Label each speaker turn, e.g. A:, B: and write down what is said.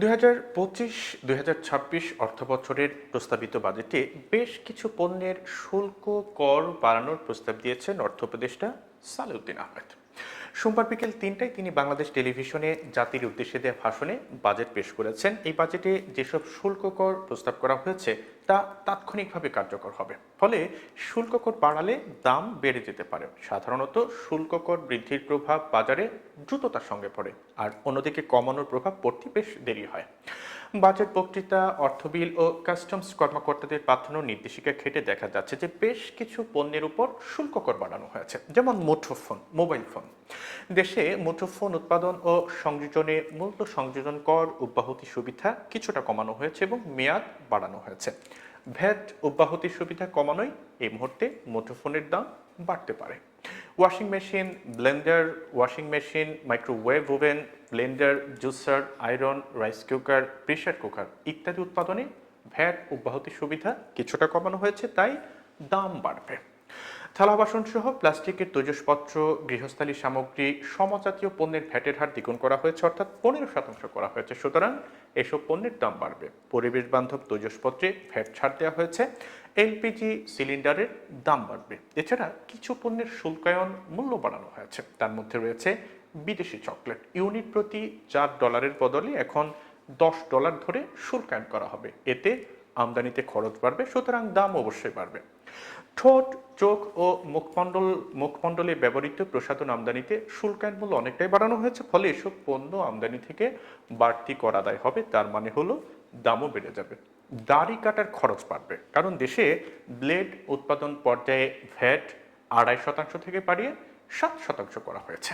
A: দুই হাজার পঁচিশ, দুই হাজার ছাব্বিশ অর্থবছরের প্রস্তাবিত বাজেটে বেশ কিছু পণ্যের শুল্ক কর বাড়ানোর প্রস্তাব দিয়েছেন অর্থ উপদেষ্টা সালেউদ্দিন আহমেদ। সোমবার বিকেল তিনটায় তিনি বাংলাদেশ টেলিভিশনে জাতির উদ্দেশ্যে দেওয়া ভাষণে বাজেট পেশ করেছেন। এই বাজেটে যেসব শুল্ক কর প্রস্তাব করা হয়েছে, তা তাৎক্ষণিকভাবে কার্যকর হবে। ফলে শুল্ক কর বাড়ালে দাম বেড়ে যেতে পারে। সাধারণত শুল্ক কর বৃদ্ধির প্রভাব বাজারে দ্রুততার সঙ্গে পড়ে, আর অন্যদিকে কমানোর প্রভাব পড়তে বেশ দেরি হয়। বাজেট বক্তৃতা অর্থবিল ও কাস্টমস কর্মকর্তাদের পাঠানো নির্দেশিকা ঘেটে দেখা যাচ্ছে যে বেশ কিছু পণ্যের উপর শুল্ক কর বাড়ানো হয়েছে, যেমন মুঠোফোন মোবাইল ফোন। দেশে মুঠোফোন উৎপাদন ও সংযোজনে মূল্য সংযোজন কর অব্যাহতি সুবিধা কিছুটা কমানো হয়েছে এবং মেয়াদ বাড়ানো হয়েছে। ভ্যাট অব্যাহতি সুবিধা কমানোয় এই মুহূর্তে মুঠোফোনের দাম বাড়তে পারে। Washing machine blender washing machine microwave oven blender juicer iron rice cooker pressure cooker ইত্যাদি উৎপাদনে ভ্যাট অব্যাহতি সুবিধা কিছুটা কমানো হয়েছে, তাই দাম বাড়বে। থালা বাসন সহ প্লাস্টিকের তৈজসপত্র, গৃহস্থালী সামগ্রী, সমজাতীয় পণ্যের ভ্যাটের হার দ্বিগুণ করা হয়েছে, অর্থাৎ পনেরো শতাংশ করা হয়েছে। সুতরাং এসব পণ্যের দাম বাড়বে। পরিবেশ বান্ধব তৈজসপত্রে ভ্যাট ছাড় দেওয়া হয়েছে, এলপিজি সিলিন্ডারের দাম বাড়বে। এছাড়া কিছু পণ্যের শুল্কায়ন মূল্য বাড়ানো হয়েছে। তার মধ্যে রয়েছে বিদেশি চকলেট। ইউনিট প্রতি চার ডলারের বদলে এখন দশ ডলার ধরে শুল্কায়ন করা হবে। এতে আমদানিতে খরচ বাড়বে, সুতরাং দাম অবশ্যই বাড়বে। ঠোঁট, চোখ ও মুখমণ্ডল, মুখমণ্ডলে ব্যবহৃত প্রসাধন আমদানিতে শুল্কায়ন মূল্য অনেকটাই বাড়ানো হয়েছে, ফলে এসব পণ্য আমদানি থেকে বাড়তি কর আদায় হবে, তার মানে হলো দামও বেড়ে যাবে। দাড়ি কাটার খরচ বাড়বে, কারণ দেশে ব্লেড উৎপাদন পর্যায়ে ভ্যাট আড়াই শতাংশ থেকে বাড়িয়ে সাত শতাংশ করা হয়েছে।